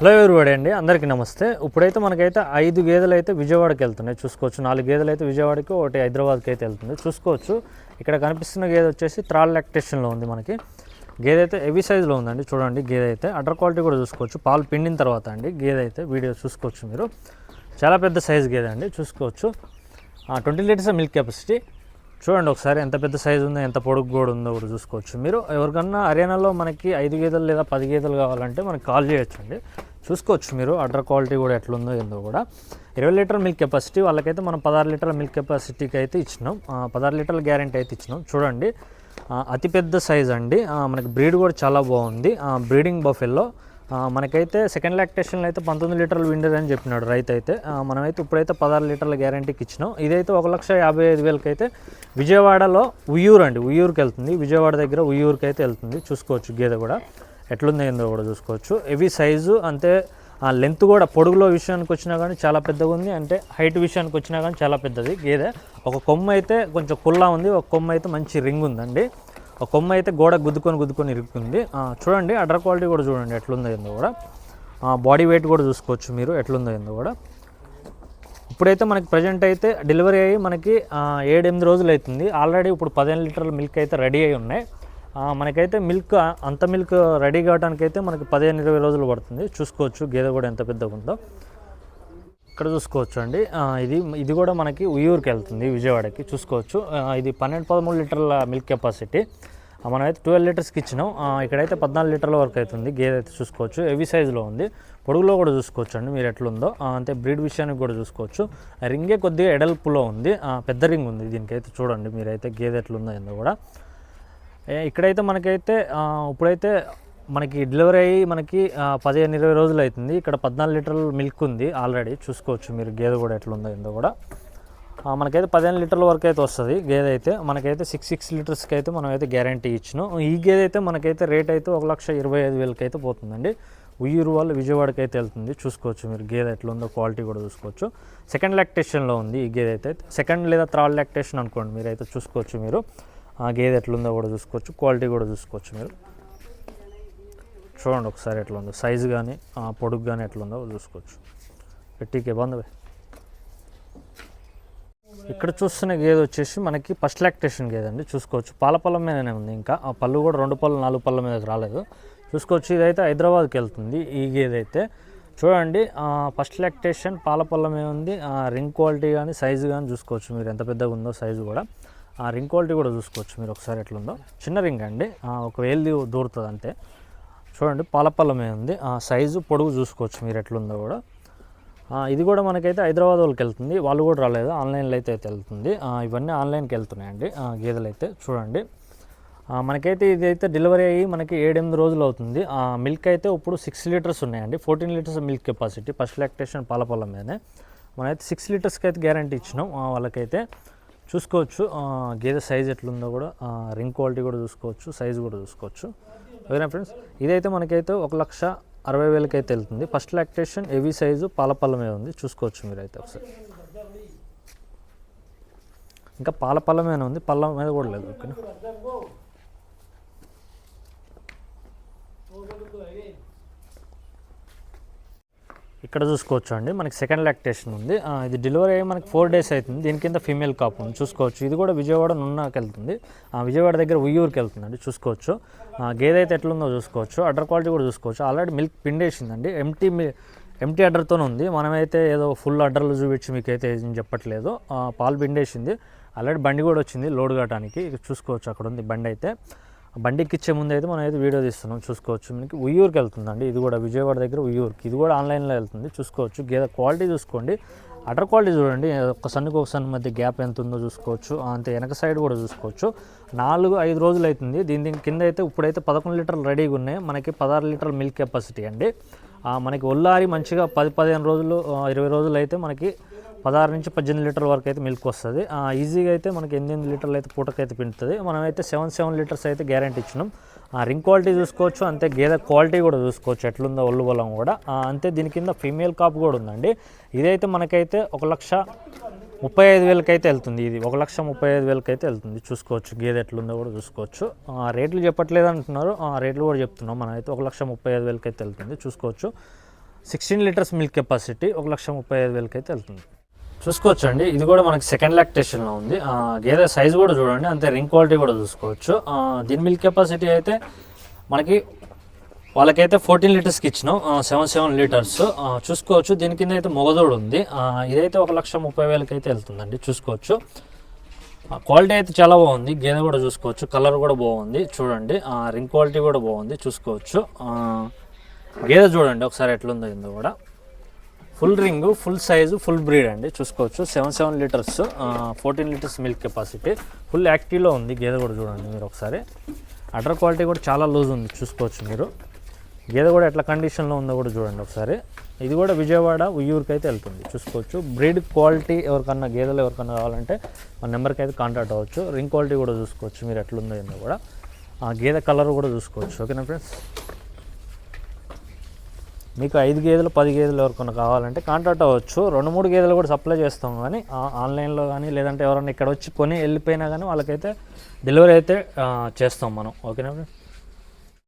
Hello ఎవరివాడి అండి అందరికీ నమస్తే. ఇప్పుడైతే మనకైతే ఐదు గేదెలు అయితే విజయవాడకి వెళ్తున్నాయి. చూసుకోవచ్చు. నాలుగు గేదెలు అయితే విజయవాడకి ఒకటి హైదరాబాద్కి అయితే వెళ్తుంది. చూసుకోవచ్చు. ఇక్కడ కనిపిస్తున్న గేదె వచ్చేసి త్రాల్ లాక్టేషన్లో ఉంది మనకి. గేదె అయితే హెవీ సైజులో ఉందండి. చూడండి గేదె అయితే అటర్ క్వాలిటీ కూడా చూసుకోవచ్చు. పాలు పిండిన తర్వాత అండి గేదె అయితే వీడియో చూసుకోవచ్చు మీరు. చాలా పెద్ద సైజు గేదె అండి చూసుకోవచ్చు. Twenty litres milk capacity. చూడండి ఒకసారి ఎంత పెద్ద సైజు ఉందో ఎంత పొడుగు కూడా ఉందో కూడా చూసుకోవచ్చు మీరు. ఎవరికన్నా హర్యానాలో మనకి ఐదు గేదెలు లేదా పది గేదెలు కావాలంటే మనకి కాల్ చేయొచ్చు అండి చూసుకోవచ్చు మీరు అడ్డర్ క్వాలిటీ కూడా ఎట్లుందో ఏందో కూడా. ఇరవై లీటర్ మిల్క్ కెపాసిటీ వాళ్ళకైతే మనం పదహారు లీటర్ల మిల్క్ కెపాసిటీకి అయితే ఇచ్చినాం పదహారు లీటర్ల గ్యారెంటీ అయితే ఇచ్చినాం. చూడండి అతిపెద్ద సైజ్ అండి. మనకి బ్రీడ్ కూడా చాలా బాగుంది. బ్రీడింగ్ బఫెల్లో మనకైతే సెకండ్ లాక్టేషన్లో అయితే పంతొమ్మిది లీటర్లు విండర్ అని చెప్పినాడు రైతు అయితే మనమైతే ఇప్పుడైతే పదహారు లీటర్ల గ్యారంటీకి ఇచ్చినాం. ఇదైతే ఒక లక్ష యాభై ఐదు వేలకి అయితే విజయవాడలో ఉయ్యూరు అండి. ఉయ్యూరుకి వెళ్తుంది విజయవాడ దగ్గర ఉయ్యూరుకి అయితే వెళ్తుంది. చూసుకోవచ్చు గేదె కూడా. ఎట్లుంది ఏందో కూడా చూసుకోవచ్చు. ఎవి సైజు అంతే ఆ లెంత్ కూడా పొడుగులో విషయానికి వచ్చినా కానీ చాలా పెద్దగా ఉంది. అంటే హైట్ విషయానికి వచ్చినా కానీ చాలా పెద్దది. గేదె. ఒక కొమ్మ అయితే కొంచెం కుల్లా ఉంది. ఒక కొమ్మ అయితే మంచి రింగ్ ఉందండి. ఒక కొమ్మ అయితే గోడ గుద్దుకొని గుద్దుకొని ఇరుక్కుంది. చూడండి అడ్డర్ క్వాలిటీ కూడా చూడండి ఎట్లుందో ఏందో కూడా. బాడీ వెయిట్ కూడా చూసుకోవచ్చు మీరు ఎట్లుందో ఏందో కూడా. ఇప్పుడైతే మనకి ప్రజెంట్ అయితే డెలివరీ అయ్యి మనకి ఏడెనిమిది రోజులు అవుతుంది. ఆల్రెడీ ఇప్పుడు పదిహేను లీటర్ల మిల్క్ అయితే రెడీ అయి ఉన్నాయి. మనకైతే మిల్క్ అంత మిల్క్ రెడీ కావడానికి అయితే మనకి పదిహేను ఇరవై రోజులు పడుతుంది. చూసుకోవచ్చు గేదె కూడా ఎంత పెద్దగా ఉందో. ఇక్కడ చూసుకోవచ్చు అండి ఇది ఇది కూడా మనకి ఉయ్యూరుకి వెళ్తుంది విజయవాడకి. చూసుకోవచ్చు. ఇది పన్నెండు పదమూడు లీటర్ల మిల్క్ కెపాసిటీ. ఆ, మనమైతే ట్వెల్వ్ లీటర్స్కి ఇచ్చినాం. ఇక్కడైతే పద్నాలుగు లీటర్ల వరకు అవుతుంది గేదె అయితే చూసుకోవచ్చు. హెవీ సైజులో ఉంది. పొడుగులో కూడా చూసుకోవచ్చు అండి మీరు ఎట్లుందో. అంటే బ్రీడ్ విషయానికి కూడా చూసుకోవచ్చు. ఆ రింగే కొద్దిగా ఎడల్పులో ఉంది. పెద్ద రింగ్ ఉంది దీనికైతే చూడండి మీరైతే గేదె ఎట్లుందో ఏందో కూడా. ఇక్కడైతే మనకైతే ఇప్పుడైతే మనకి డెలివరీ అయ్యి మనకి పదిహేను ఇరవై రోజులు అవుతుంది. ఇక్కడ పద్నాలుగు లీటర్ల మిల్క్ ఉంది ఆల్రెడీ చూసుకోవచ్చు మీరు గేదె కూడా ఎట్లుందో ఏందో కూడా. మనకైతే పదిహేను లీటర్ల వరకు అయితే వస్తుంది గేదె అయితే. మనకైతే సిక్స్ సిక్స్ లీటర్స్కి అయితే మనం అయితే గ్యారంటీ ఇచ్చినాం. ఈ గేదె అయితే మనకైతే రేట్ అయితే ఒక లక్ష ఇరవై ఐదు వేలకి అయితే పోతుందండి. ఉయ్యూరు వాళ్ళు విజయవాడకి అయితే వెళ్తుంది. చూసుకోవచ్చు మీరు గేదె ఎట్లా ఉందో క్వాలిటీ కూడా చూసుకోవచ్చు. సెకండ్ లాక్టేషన్లో ఉంది ఈ గేదె అయితే. సెకండ్ లేదా థర్డ్ లాక్టేషన్ అనుకోండి మీరు అయితే చూసుకోవచ్చు మీరు. ఆ గేదె ఎట్లుందో కూడా చూసుకోవచ్చు. క్వాలిటీ కూడా చూసుకోవచ్చు మీరు. చూడండి ఒకసారి ఎట్లా ఉందో సైజు కానీ పొడుగు కానీ ఎట్లుందో చూసుకోవచ్చు. పెట్టికే బంధవే ఇక్కడ చూస్తున్న గేదె వచ్చేసి మనకి ఫస్ట్ లాక్టేషన్ గేదె అండి. చూసుకోవచ్చు. పాల పళ్ళ మీదనే ఉంది ఇంకా. ఆ పళ్ళు కూడా రెండు పళ్ళు నాలుగు పళ్ళ మీదకి రాలేదు. చూసుకోవచ్చు. ఇదైతే హైదరాబాద్కి వెళ్తుంది ఈ గేదె అయితే. చూడండి ఫస్ట్ లాక్టేషన్ పాల పళ్ళ మీద ఉంది ఆ రింగ్ క్వాలిటీ కానీ సైజు కానీ చూసుకోవచ్చు మీరు. ఎంత పెద్దగా ఉందో సైజు కూడా. ఆ రింగ్ క్వాలిటీ కూడా చూసుకోవచ్చు మీరు ఒకసారి ఎట్లుందో. చిన్న రింగ్ అండి. ఒక వేలు దూరుతుంది అంతే చూడండి పాలపల్ల మీద ఉంది. ఆ సైజు పొడుగు చూసుకోవచ్చు మీరు ఎట్లుందో కూడా. ఇది కూడా మనకైతే హైదరాబాద్ వాళ్ళకి వెళ్తుంది. వాళ్ళు కూడా రాలేదు. ఆన్లైన్లో అయితే వెళ్తుంది. ఇవన్నీ ఆన్లైన్కి వెళ్తున్నాయండి. ఆ, గేదెలు అయితే చూడండి మనకైతే ఇది అయితే డెలివరీ అయ్యి మనకి ఏడెనిమిది రోజులు అవుతుంది. ఆ, మిల్క్ అయితే ఇప్పుడు సిక్స్ లీటర్స్ ఉన్నాయండి. Fourteen litres milk capacity first lactation పాలపల్ల మీదనే మనమైతే సిక్స్ లీటర్స్కి అయితే గ్యారంటీ ఇచ్చినాం. వాళ్ళకైతే చూసుకోవచ్చు. గేదె సైజ్ ఎట్లుందో కూడా రింగ్ క్వాలిటీ కూడా చూసుకోవచ్చు సైజ్ కూడా చూసుకోవచ్చు. ఓకేనా ఫ్రెండ్స్? ఇదైతే మనకైతే ఒక లక్ష అరవై వేలకి అయితే వెళ్తుంది. ఫస్ట్ లాక్టేషన్ హెవీ సైజు పాలపల్లమే ఉంది. చూసుకోవచ్చు మీరైతే ఒకసారి. ఇంకా పాలపల్లమే ఉంది? పళ్ళ మీద కూడా లేదు ఓకేనా? ఇక్కడ చూసుకోవచ్చు అండి. మనకి సెకండ్ లాక్టేషన్ ఉంది. ఇది డెలివరీ అయ్యి మనకి ఫోర్ డేస్ అవుతుంది. దీని కింద ఫీమేల్ కాపు ఉంది. చూసుకోవచ్చు. ఇది కూడా విజయవాడ నున్నాకి వెళ్తుంది. ఆ, విజయవాడ దగ్గర ఉయ్యూరుకి వెళ్తుందండి. చూసుకోవచ్చు. గేదె అయితే ఎట్లుందో చూసుకోవచ్చు. అడ్డర్ క్వాలిటీ కూడా చూసుకోవచ్చు. ఆల్రెడీ మిల్క్ పిండేసిందండి. ఎంటీ ఎంటీ అడ్డర్తోనే ఉంది. మనమైతే ఏదో ఫుల్ అడ్డర్లు చూపించి మీకు అయితే ఏం చెప్పట్లేదు. పాలు పిండేసింది. ఆల్రెడీ బండి కూడా వచ్చింది లోడ్ కావడానికి చూసుకోవచ్చు. అక్కడ ఉంది బండి అయితే. బండికి ఇచ్చే ముందు అయితే మనం అయితే వీడియో తీస్తున్నాం చూసుకోవచ్చు. మనకి ఉయ్యూరుకి వెళ్తుందండి. ఇది కూడా విజయవాడ దగ్గర ఉయ్యూరుకి. ఇది కూడా ఆన్లైన్లో వెళ్తుంది చూసుకోవచ్చు. గేదె క్వాలిటీ చూసుకోండి. అటర్ క్వాలిటీ చూడండి. ఒక సన్నుకు ఒక సన్ మధ్య గ్యాప్ ఎంత ఉందో చూసుకోవచ్చు అంతే వెనక సైడ్ కూడా చూసుకోవచ్చు. నాలుగు ఐదు రోజులు అవుతుంది దీని దీని కింద అయితే ఇప్పుడైతే పదకొండు లీటర్లు రెడీగా ఉన్నాయి. మనకి పదహారు లీటర్ల మిల్క్ కెపాసిటీ అండి. మనకి ఒల్లారి మంచిగా పది పదిహేను రోజులు ఇరవై రోజులు అయితే మనకి పదహారు నుంచి పద్దెనిమిది లీటర్ల వరకు అయితే మిల్క్ వస్తుంది. ఆ, ఈజీగా అయితే మనకి ఎనిమిది లీటర్లు అయితే పూటకైతే పిండుతుంది. మనమైతే సెవెన్ సెవెన్ లీటర్స్ అయితే గ్యారంటీ ఇచ్చినాం. ఆ, రింగ్ క్వాలిటీ చూసుకోవచ్చు అంతే గేదె క్వాలిటీ కూడా చూసుకోవచ్చు ఎట్లుందో ఒళ్ళు బలం కూడా. అంతే దీని కింద ఫీమేల్ కాప్ కూడా ఉందండి. ఇదైతే మనకైతే ఒక లక్ష ముప్పై ఐదు వేలకి అయితే వెళ్తుంది. ఇది ఒక లక్ష ముప్పై ఐదు వేలకి అయితే వెళ్తుంది. చూసుకోవచ్చు గేదె ఎట్లుందో కూడా చూసుకోవచ్చు. ఆ, రేట్లు చెప్పట్లేదు అంటున్నారు. ఆ, రేట్లు కూడా చెప్తున్నాం. మనం అయితే ఒక లక్ష ముప్పై ఐదు వేలకి అయితే వెళ్తుంది. చూసుకోవచ్చు. సిక్స్టీన్ లీటర్స్ మిల్క్ కెపాసిటీ ఒక లక్ష ముప్పై ఐదు వేలకి అయితే వెళ్తుంది. చూసుకోవచ్చు అండి ఇది కూడా మనకి సెకండ్ లాక్టేషన్లో ఉంది. గేదె సైజ్ కూడా చూడండి. అంతే రింగ్ క్వాలిటీ కూడా చూసుకోవచ్చు. దీని మిల్క్ కెపాసిటీ అయితే మనకి వాళ్ళకైతే ఫోర్టీన్ లీటర్స్కి ఇచ్చినాం. సెవెన్ సెవెన్ లీటర్స్ చూసుకోవచ్చు. దీని కింద అయితే మొగదోడు ఉంది. ఇదైతే ఒక లక్ష ముప్పై వేలకి అయితే వెళ్తుందండి. చూసుకోవచ్చు. క్వాలిటీ అయితే చాలా బాగుంది. గేదె కూడా చూసుకోవచ్చు. కలర్ కూడా బాగుంది. చూడండి. రింగ్ క్వాలిటీ కూడా బాగుంది. చూసుకోవచ్చు. గేదె చూడండి. ఒకసారి ఎట్లుందో ఇందో కూడా. Full ring full size full breed అండి. చూసుకోవచ్చు. Seven seven litres fourteen litres milk capacity. Full యాక్టివ్లో ఉంది. గేదె కూడా చూడండి మీరు ఒకసారి. అటర్ క్వాలిటీ కూడా చాలా లూజ్ ఉంది. చూసుకోవచ్చు మీరు. గేదె కూడా ఎట్లా కండిషన్లో ఉందో కూడా చూడండి ఒకసారి. ఇది కూడా విజయవాడ ఉయ్యూరుకి అయితే వెళ్తుంది. చూసుకోవచ్చు. బ్రీడ్ క్వాలిటీ ఎవరికన్నా గేదెలు ఎవరికన్నా కావాలంటే మన నెంబర్కి అయితే కాంటాక్ట్ అవ్వచ్చు. రింగ్ క్వాలిటీ కూడా చూసుకోవచ్చు. మీరు ఎట్లుందో ఏందో కూడా. ఆ గేదె కలర్ కూడా చూసుకోవచ్చు. ఓకేనా ఫ్రెండ్స్? మీకు ఐదు గేదెలు పది గేదెలు ఎవరికైనా కావాలంటే కాంటాక్ట్ అవ్వచ్చు. రెండు మూడు గేదెలు కూడా సప్లై చేస్తాం కానీ ఆన్లైన్లో కానీ లేదంటే ఎవరైనా ఇక్కడ వచ్చి కొని వెళ్ళిపోయినా కానీ వాళ్ళకైతే డెలివరీ అయితే చేస్తాం మనం. ఓకేనా